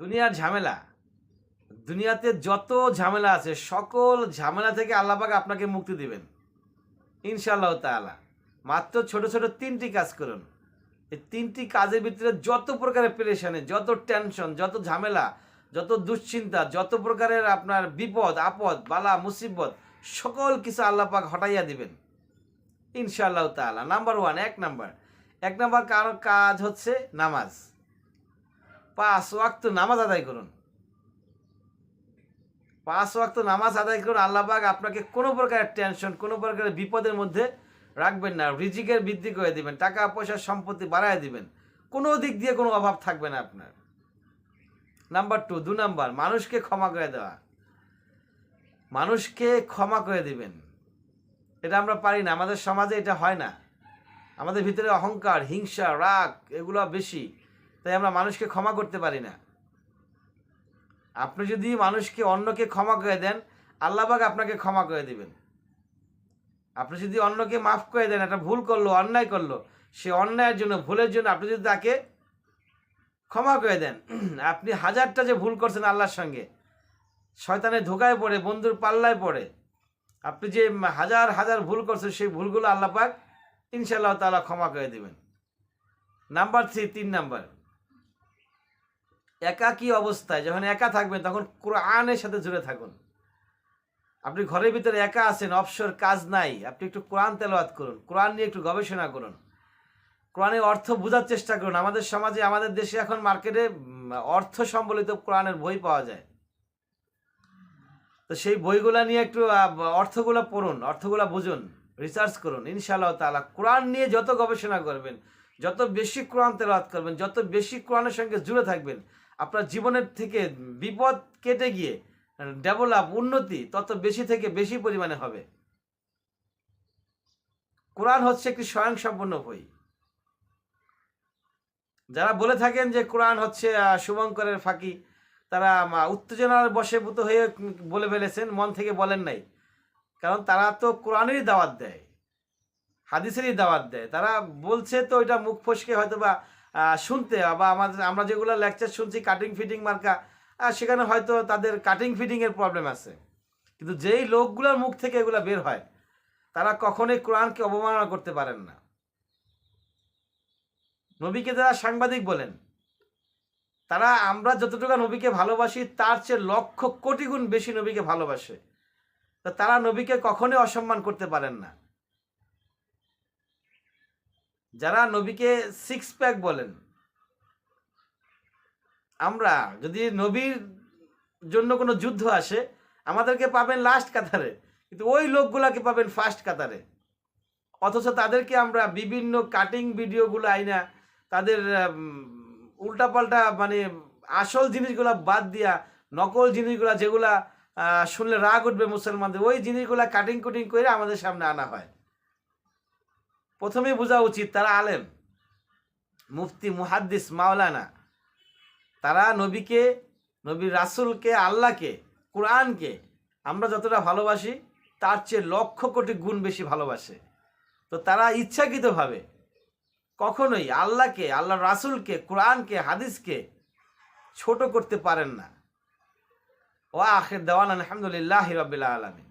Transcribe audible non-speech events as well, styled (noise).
দুনিয়ার ঝামেলা। দুনিয়াতে যত ঝামেলা আছে, সকল ঝামেলা থেকে আল্লাপাক আপনাকে মুক্তি দিবেন। ইনশাআল্লাহ তাআলা। মাত্র ছোট ছোট তিনটি কাজ করুন। এই তিনটি কাজের ভিতরে যত প্রকারের পেরেশানি, যত টেনশন, যত ঝামেলা, যত দুশ্চিন্তা, যত প্রকারের আপনার বিপদ, আপদ, বালা, মুসিবত, সকল কিছু আল্লাপাক হটাইয়া দিবেন। ইনশাআল্লাহ তাআলা। নাম্বার ওয়ান, এক নাম্বার। এক নাম্বার কারও কাজ হচ্ছে নামাজ। পাঁচ ওয়াক্ত নামাজ আদায় করুন। পাঁচ ওয়াক্ত নামাজ আদায় করুন আল্লাহবাগ আপনাকে কোনো প্রকারের টেনশন কোনো প্রকারের বিপদের মধ্যে রাখবেন না। রিজিকের বৃদ্ধি করে দিবেন, টাকা পয়সার সম্পত্তি বাড়ায় দিবেন। কোনো দিক দিয়ে কোনো অভাব থাকবে না আপনার। নাম্বার টু দু নাম্বার মানুষকে ক্ষমা করে দেওয়া। মানুষকে ক্ষমা করে দিবেন। এটা আমরা পারি না, আমাদের সমাজে এটা হয় না। আমাদের ভিতরে অহংকার, হিংসা, রাগ, এগুলো বেশি। তাই আমরা মানুষকে ক্ষমা করতে পারি না। আপনি যদি মানুষকে অন্যকে ক্ষমা করে দেন আল্লাহবাগ আপনাকে ক্ষমা করে দিবেন। আপনি যদি অন্যকে মাফ করে দেন, একটা ভুল করল, অন্যায় করল, সে অন্যায়ের জন্য, ভুলের জন্য আপনি যদি তাকে ক্ষমা করে দেন, (clears throat) আপনি হাজারটা যে ভুল করছেন আল্লাহর সঙ্গে, শয়তানের ধোকায় পড়ে, বন্ধুর পাল্লায় পড়ে, আপনি যে হাজার হাজার ভুল করছেন, সেই ভুলগুলো আল্লাহ পাক ইনশাআল্লাহ তাআলা ক্ষমা করে দিবেন। নাম্বার থ্রি তিন নাম্বার। একাকী অবস্থায় যখন একা থাকবেন, তখন কোরআনের সাথে জুড়ে থাকুন। আপনি ঘরের ভিতরে একা আছেন, অবসর কাজ নাই, আপনি একটু কোরআন তেলাওয়াত করুন, কোরআন নিয়ে একটু গবেষণা করুন। কোরআনের অর্থ বোঝার চেষ্টা করুন। আমাদের সমাজে, আমাদের দেশে এখন মার্কেটে অর্থ সম্বলিত কোরআনের বই পাওয়া যায়। তো সেই বইগুলা নিয়ে একটু অর্থগুলো পড়ুন, অর্থগুলো বুঝুন রিসার্চ করুন। ইনশাআল্লাহ তাআলা কোরআন নিয়ে যত গবেষণা করবেন, যত বেশি কোরআন তেলাওয়াত করবেন, যত বেশি কোরআনের সঙ্গে জুড়ে থাকবেন আপনার জীবনের থেকে বিপদ কেটে গিয়ে ডেভেলপ উন্নতি, তত বেশি থেকে বেশি পরিমাণে হবে। কোরআন হচ্ছে একটি স্বয়ংসম্পন্ন বই। যারা বলে থাকেন যে কোরআন হচ্ছে শুভঙ্করের ফাঁকি, তারা উত্তেজনার বশেভূত হয়ে বলে ফেলেছেন, মন থেকে বলেন নাই। কারণ তারা তো কোরআনেরই দাওয়াত দেয়, হাদিসেরই দাওয়াত দেয়। তারা বলছে তো ওইটা মুখ ফসকে হয়তো বা শুনতে, বা আমাদের, আমরা যেগুলো লেকচার শুনছি কাটিং ফিটিং মার্কা সেখানে হয়তো তাদের কাটিং ফিটিংয়ের প্রবলেম আছে। কিন্তু যেই লোকগুলোর মুখ থেকে এগুলো বের হয়, তারা কখনোই কোরআনকে অবমাননা করতে পারেন না। নবীকে যারা সাংবাদিক বলেন, তারা আমরা যতটুকু নবীকে ভালোবাসি, তার চেয়ে লক্ষ কোটি গুণ বেশি নবীকে ভালোবাসে। তা তারা নবীকে কখনোই অসম্মান করতে পারেন না। যারা নবীকে সিক্স প্যাক বলেন, আমরা যদি নবীর জন্য কোনো যুদ্ধ আসে, আমাদেরকে পাবেন লাস্ট কাতারে, কিন্তু ওই লোকগুলাকে পাবেন ফার্স্ট কাতারে। অথচ তাদেরকে আমরা বিভিন্ন কাটিং ভিডিওগুলো আইনা, তাদের উল্টাপাল্টা মানে আসল জিনিসগুলা বাদ দিয়া, নকল জিনিসগুলা যেগুলা শুনলে রাগ উঠবে মুসলমানদের, ওই জিনিসগুলা কাটিং কুটিং করে আমাদের সামনে আনা হয়। প্রথমেই বোঝা উচিত তারা আলেম। মুফতি, মুহাদ্দিস, মাওলানা। তারা নবীকে নবীর রাসূলকে, আল্লাহকে, কোরআনকে আমরা যতটা ভালোবাসি, তার চেয়ে লক্ষ কোটি গুণ বেশি ভালোবাসে। তো তারা ইচ্ছাকৃতভাবে কখনোই আল্লাহকে, আল্লাহ রাসূলকে, কোরআনকে, হাদিসকে ছোট করতে পারেন না। ও আখের দেওয়ান আলহামদুলিল্লাহ রবিল্লা আলমী